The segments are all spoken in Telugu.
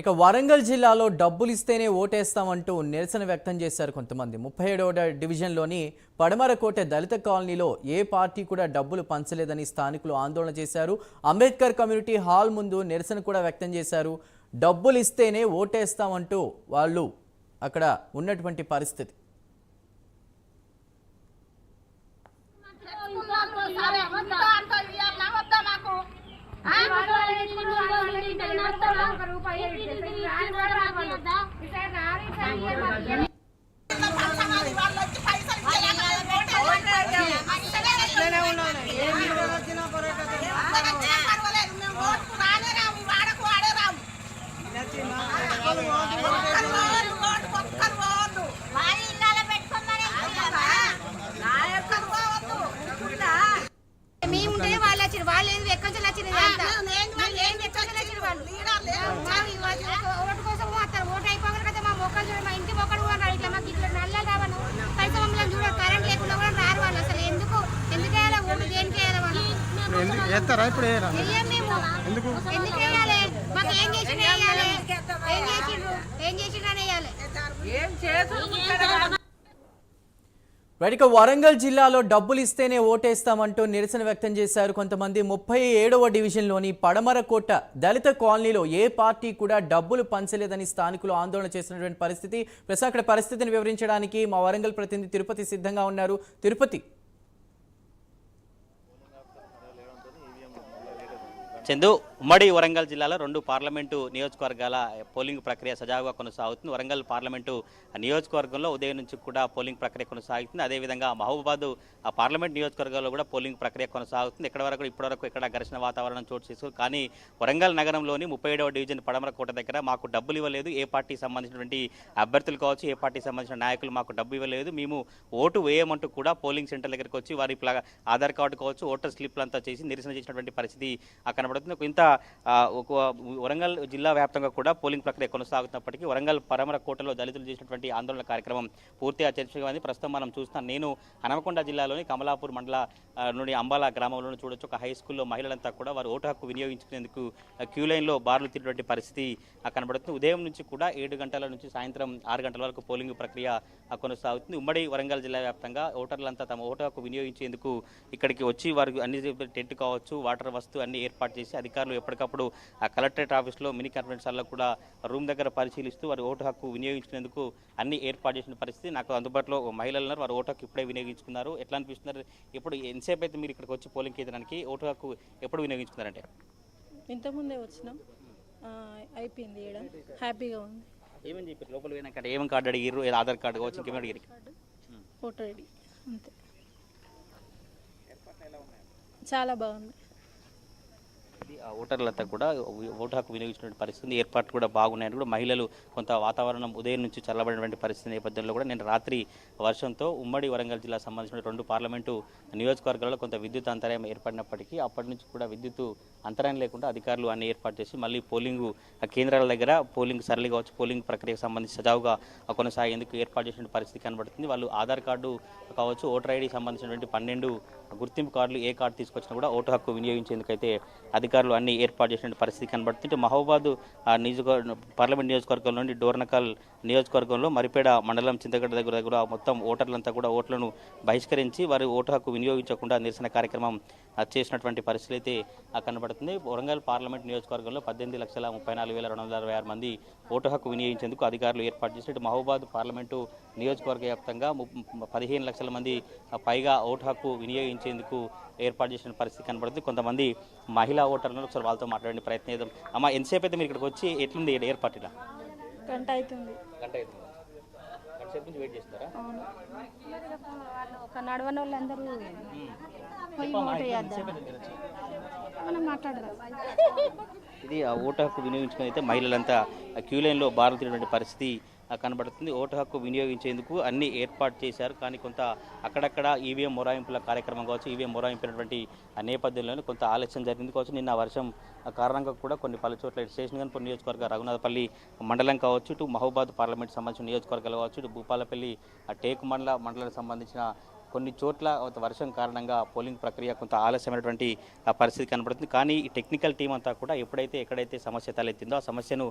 ఇక వరంగల్ జిల్లాలో డబ్బులు ఇస్తేనే ఓటేస్తామంటూ నిరసన వ్యక్తం చేశారు కొంతమంది. ముప్పై ఏడవ డివిజన్లోని పడమరకోట దళిత కాలనీలో ఏ పార్టీ కూడా డబ్బులు పంచలేదని స్థానికులు ఆందోళన చేశారు. అంబేద్కర్ కమ్యూనిటీ హాల్ ముందు నిరసన కూడా వ్యక్తం చేశారు. డబ్బులు ఇస్తేనే ఓటేస్తామంటూ వాళ్ళు అక్కడ ఉన్నటువంటి పరిస్థితి. మేముంటే వాళ్ళు వచ్చారు వాళ్ళు ఎక్కడి నుంచి వచ్చింది ఇదంతా. మేము ఏం ఎక్కడి నుంచి వచ్చింది వాళ్ళు మాకు ఈ వాళ్ళు ఓటు కోసం పోతారు ఓటు అయిపోగానే కదా మా మొక్కలు చూడ మా ఇంటి మొక్కలు కూడా రాడు ఇట్లా మాకు ఇట్లా నల్ల రావను పైసలు మమ్మల్ని చూడ కరెంట్ లేకుండా కూడా రారు వాళ్ళు అసలు ఎందుకు ఎందుకు వేయాలి ఓటు దేనికి వేయాలి వాళ్ళు ఎందుకు వేస్తారా ఇప్పుడు వేయరా వెయ్యం మేము ఎందుకు ఎందుకు వేయాలి మాకు ఏం చేసిన వేయాలి ఏం చేసిండ్రు ఏం చేసిండ్రు వేయాలి? మరి ఇక వరంగల్ జిల్లాలో డబ్బులు ఇస్తేనే ఓటేస్తామంటూ నిరసన వ్యక్తం చేశారు కొంతమంది ముప్పై ఏడవ డివిజన్లోని పడమరకోట దళిత కాలనీలో ఏ పార్టీ కూడా డబ్బులు పంచలేదని స్థానికులు ఆందోళన చేస్తున్నటువంటి పరిస్థితి. ప్రస్తుతం అక్కడ పరిస్థితిని వివరించడానికి మా వరంగల్ ప్రతినిధి తిరుపతి సిద్ధంగా ఉన్నారు. తిరుపతి చందు ఉమ్మడి వరంగల్ జిల్లాలో రెండు పార్లమెంటు నియోజకవర్గాల పోలింగ్ ప్రక్రియ సజావుగా కొనసాగుతుంది. వరంగల్ పార్లమెంటు నియోజకవర్గంలో ఉదయం నుంచి కూడా పోలింగ్ ప్రక్రియ కొనసాగుతుంది. అదేవిధంగా మహబూబాద్ ఆ పార్లమెంట్ నియోజకవర్గంలో కూడా పోలింగ్ ప్రక్రియ కొనసాగుతుంది. ఇక్కడ వరకు ఇప్పటివరకు ఇక్కడ ఘర్షణ వాతావరణం చోటు చేసుకు కానీ వరంగల్ నగరంలోని ముప్పై ఏడవ డివిజన్ పడమరకోట దగ్గర మాకు డబ్బులు ఇవ్వలేదు. ఏ పార్టీకి సంబంధించినటువంటి అభ్యర్థులు కావచ్చు ఏ పార్టీకి సంబంధించిన నాయకులు మాకు డబ్బు ఇవ్వలేదు. మేము ఓటు వేయమంటూ కూడా పోలింగ్ సెంటర్ దగ్గరికి వచ్చి వారి ప్లా- ఆధార్ కార్డు కావచ్చు ఓటర్ స్లిప్లు అంతా చేసి నిరసన చేసినటువంటి పరిస్థితి ఆ కనబడుతుంది. ఇంత వరంగల్ జిల్లా వ్యాప్తంగా కూడా పోలింగ్ ప్రక్రియ కొనసాగుతున్నప్పటికీ వరంగల్ పరమర కోటలో దళితులు చేసినటువంటి ఆందోళన కార్యక్రమం పూర్తిగా చర్చగా ప్రస్తుతం మనం చూస్తాం నేను హనమకొండ జిల్లాలోని కమలాపూర్ మండల నుండి అంబాల గ్రామంలో చూడొచ్చు. ఒక హై స్కూల్లో మహిళలంతా కూడా వారు ఓటు హక్కు వినియోగించుకునేందుకు క్యూ లైన్లో బార్లు తిరిగినటువంటి పరిస్థితి కనబడుతుంది. ఉదయం నుంచి కూడా ఏడు గంటల నుంచి సాయంత్రం ఆరు గంటల వరకు పోలింగ్ ప్రక్రియ కొనసాగుతుంది. ఉమ్మడి వరంగల్ జిల్లా వ్యాప్తంగా ఓటర్లంతా తమ ఓటు హక్కు వినియోగించేందుకు ఇక్కడికి వచ్చి వారికి అన్ని టెంట్ కావచ్చు వాటర్ వస్తువు అన్ని ఏర్పాటు చేసి అధికారులు ఎప్పటికప్పుడు ఆ కలెక్టరేట్ ఆఫీస్లో మినీ కాన్ఫరెన్స్ హాల్లో కూడా రూమ్ దగ్గర పరిశీలిస్తూ వారి ఓటు హక్కు వినియోగించుకునేందుకు అన్ని ఏర్పాటు చేసిన పరిస్థితి నాకు అందుబాటులో మహిళలు ఉన్నారు. వారు ఓటు హక్కు ఇప్పుడే వినియోగించుకున్నారు. ఎట్లా అనిపిస్తున్నారు? ఇప్పుడు ఎంతసేపు అయితే మీరు ఇక్కడికి వచ్చి పోలింగ్ కేంద్రానికి ఓటు హక్కు ఎప్పుడు వినియోగించుకున్నారంటే? ఇంతకుముందే వచ్చినాం. అయిపోయింది హ్యాపీగా ఉంది. ఏమని చెప్పారు లోపల పోయినాక ఏమేమి కార్డు అడిగిర్రు? ఏదో ఆధార్ కార్డు కావచ్చు ఇంకేమైనా అడిగారు ఓటర్ ఐడి అంతే. చాలా బాగుంది. ఓటర్లంతా కూడా ఓటు హక్కు వినియోగించినటువంటి పరిస్థితి ఏర్పాట్లు కూడా బాగున్నాయని కూడా మహిళలు కొంత వాతావరణం ఉదయం నుంచి చల్లబడినటువంటి పరిస్థితి నేపథ్యంలో కూడా నేను రాత్రి వర్షంతో ఉమ్మడి వరంగల్ జిల్లా సంబంధించిన రెండు పార్లమెంటు నియోజకవర్గాల్లో కొంత విద్యుత్ అంతరాయం ఏర్పడినప్పటికీ అప్పటి నుంచి కూడా విద్యుత్ అంతరాయం లేకుండా అధికారులు అన్ని ఏర్పాటు చేసి మళ్ళీ పోలింగ్ కేంద్రాల దగ్గర పోలింగ్ సరళి కావచ్చు పోలింగ్ ప్రక్రియకు సంబంధించి సజావుగా కొనసాగేందుకు ఏర్పాటు చేసిన పరిస్థితి కనబడుతుంది. వాళ్ళు ఆధార్ కార్డు కావచ్చు ఓటర్ ఐడి సంబంధించినటువంటి పన్నెండు గుర్తింపు కార్డులు ఏ కార్డు తీసుకొచ్చినా కూడా ఓటు హక్కు వినియోగించేందుకు అయితే అధికారులు అన్ని ఏర్పాటు చేసిన పరిస్థితి కనబడుతుంటే మహోబాద్ మహబూబాద్ ఆ నియోజకవర్గ పార్లమెంట్ నియోజకవర్గం నుండి డోర్నకల్ నియోజకవర్గంలో మరిపేడ మండలం చింతగడ్డ దగ్గర దగ్గర మొత్తం ఓటర్లంతా కూడా ఓట్లను బహిష్కరించి వారి ఓటు హక్కు వినియోగించకుండా నిరసన కార్యక్రమం చేసినటువంటి పరిస్థితి అయితే కనబడుతుంది. వరంగల్ పార్లమెంట్ నియోజకవర్గంలో పద్దెనిమిది లక్షల ముప్పై నాలుగు వేల రెండు వందల అరవై ఆరు మంది ఓటు హక్కు వినియోగించేందుకు అధికారులు ఏర్పాటు చేసినట్టు ఇటు మహబూబాద్ పార్లమెంటు నియోజకవర్గ వ్యాప్తంగా ము- పదిహేను లక్షల మంది పైగా ఓటు హక్కు వినియోగించేందుకు ఏర్పాటు చేసిన పరిస్థితి కనబడుతుంది. కొంతమంది మహిళా ఓటర్లను ఒకసారి వాళ్ళతో మాట్లాడే ప్రయత్నం చేద్దాం. అమ్మ ఎంతసేపు అయితే మీరు ఇక్కడికి వచ్చి ఎట్లుంది ఏర్పాటు ఇలా? గంట అవుతుంది. గంట అవుతుంది. నుంచి వెయిట్ చేస్తారా ఒక నడవని వాళ్ళందరూ ఇది ఆ ఓటు హక్కు వినియోగించుకుని అయితే మహిళలంతా క్యూ లైన్లో బారులు తిరిగినటువంటి పరిస్థితి కనబడుతుంది. ఓటు హక్కు వినియోగించేందుకు అన్ని ఏర్పాటు చేశారు. కానీ కొంత అక్కడక్కడ ఈవీఎం మొరాయింపుల కార్యక్రమం కావచ్చు ఈవీఎం మొరాయింపినటువంటి నేపథ్యంలోనే కొంత ఆలస్యం జరిగింది. కావచ్చు నిన్న వర్షం కారణంగా కూడా కొన్ని పలు చోట్ల స్టేషన్ గన్పూర్ నియోజకవర్గ రఘునాథపల్లి మండలం కావచ్చు ఇటు మహబూబాద్ పార్లమెంట్ సంబంధించిన నియోజకవర్గాలు కావచ్చు ఇటు భూపాలపల్లి టేక్ టేకు మండల మండలానికి సంబంధించిన కొన్ని చోట్ల వర్షం కారణంగా పోలింగ్ ప్రక్రియ కొంత ఆలస్యమైనటువంటి పరిస్థితి కనబడుతుంది. కానీ ఈ టెక్నికల్ టీం అంతా కూడా ఎప్పుడైతే ఎక్కడైతే సమస్య తలెత్తిందో ఆ సమస్యను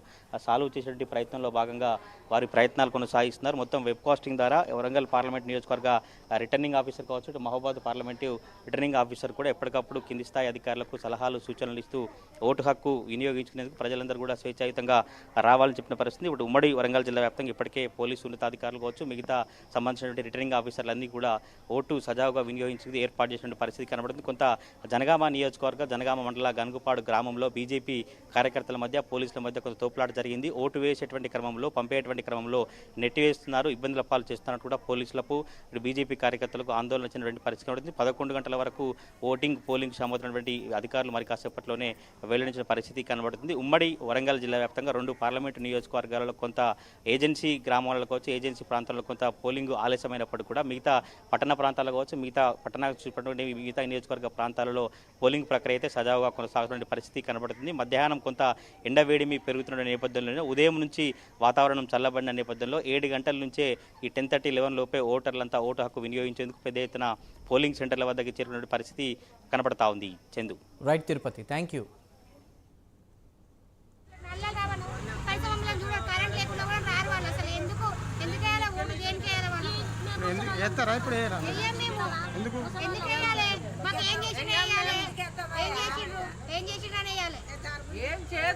సాల్వ్ చేసేటువంటి ప్రయత్నంలో భాగంగా వారి ప్రయత్నాలు కొనసాగిస్తున్నారు. మొత్తం వెబ్ కాస్టింగ్ ద్వారా వరంగల్ పార్లమెంట్ నియోజకవర్గ రిటర్నింగ్ ఆఫీసర్ కావచ్చు మహబాద్ పార్లమెంటు రిటర్నింగ్ ఆఫీసర్ కూడా ఎప్పటికప్పుడు కింది స్థాయి అధికారులకు సలహాలు సూచనలు ఇస్తూ ఓటు హక్కు వినియోగించుకునేందుకు ప్రజలందరూ కూడా స్వేచ్ఛాయుతంగా రావాలని చెప్పిన పరిస్థితి. ఇప్పుడు ఉమ్మడి వరంగల్ జిల్లా వ్యాప్తంగా ఇప్పటికే పోలీసు ఉన్నతాధికారులు కావచ్చు మిగతా సంబంధించినటువంటి రిటర్నింగ్ ఆఫీసర్లన్నీ కూడా ఓటు సజావుగా వినియోగించుకుని ఏర్పాటు చేసినటువంటి పరిస్థితి కనబడుతుంది కొంత జనగామ నియోజకవర్గ జనగామ మండల గనుగుపాడు గ్రామంలో బీజేపీ కార్యకర్తల మధ్య పోలీసుల మధ్య కొంత తోపులాట జరిగింది. ఓటు వేసేటువంటి క్రమంలో పంపేటువంటి క్రమంలో నెట్టివేస్తున్నారు. ఇబ్బందుల పాలు చేస్తున్నట్టు కూడా పోలీసులకు బీజేపీ కార్యకర్తలకు ఆందోళన చెందినటువంటి పరిస్థితి కనబడుతుంది పదకొండు గంటల వరకు ఓటింగ్ పోలింగ్ సంబంధించినటువంటి అధికారులు మరి కాసేపట్లోనే వెల్లడించిన పరిస్థితి కనబడుతుంది. ఉమ్మడి వరంగల్ జిల్లా వ్యాప్తంగా రెండు పార్లమెంటు నియోజకవర్గాలలో కొంత ఏజెన్సీ గ్రామాలలో కావచ్చు ఏజెన్సీ ప్రాంతాల్లో కొంత పోలింగ్ ఆలస్యమైనప్పటికీ కూడా మిగతా పట్టణ ప్రాంతాల్లో కావచ్చు మిగతా పట్టణ చూసినటువంటి మిగతా నియోజకవర్గ ప్రాంతాలలో పోలింగ్ ప్రక్రియ అయితే సజావుగా కొనసాగుతున్న పరిస్థితి కనబడుతుంది. మధ్యాహ్నం కొంత ఎండవేడిమి పెరుగుతున్న నేపథ్యంలోనే ఉదయం నుంచి వాతావరణం చల్లబడిన నేపథ్యంలో ఏడు గంటల నుంచే ఈ టెన్ థర్టీ లెవెన్ లోపే ఓటర్లంతా ఓటు హక్కు వినియోగించేందుకు పెద్ద ఎత్తున పోలింగ్ సెంటర్ల వద్దకు చేరుకున్న పరిస్థితి కనబడతా ఉంది. Chandu. Right Tirupati. Thank you నల్ల రావను కనీసం మమ్మల్ని చూడ కరెంట్ లేకుండా కూడా రారు వాళ్ళు అసలు ఎందుకు ఎందుకు వేయాలి ఓటు దేనికి వేయాలి వాళ్ళు ఇప్పుడు ఎందుకు వేస్తారా ఇప్పుడు ఎందుకు? ఏం చేసిన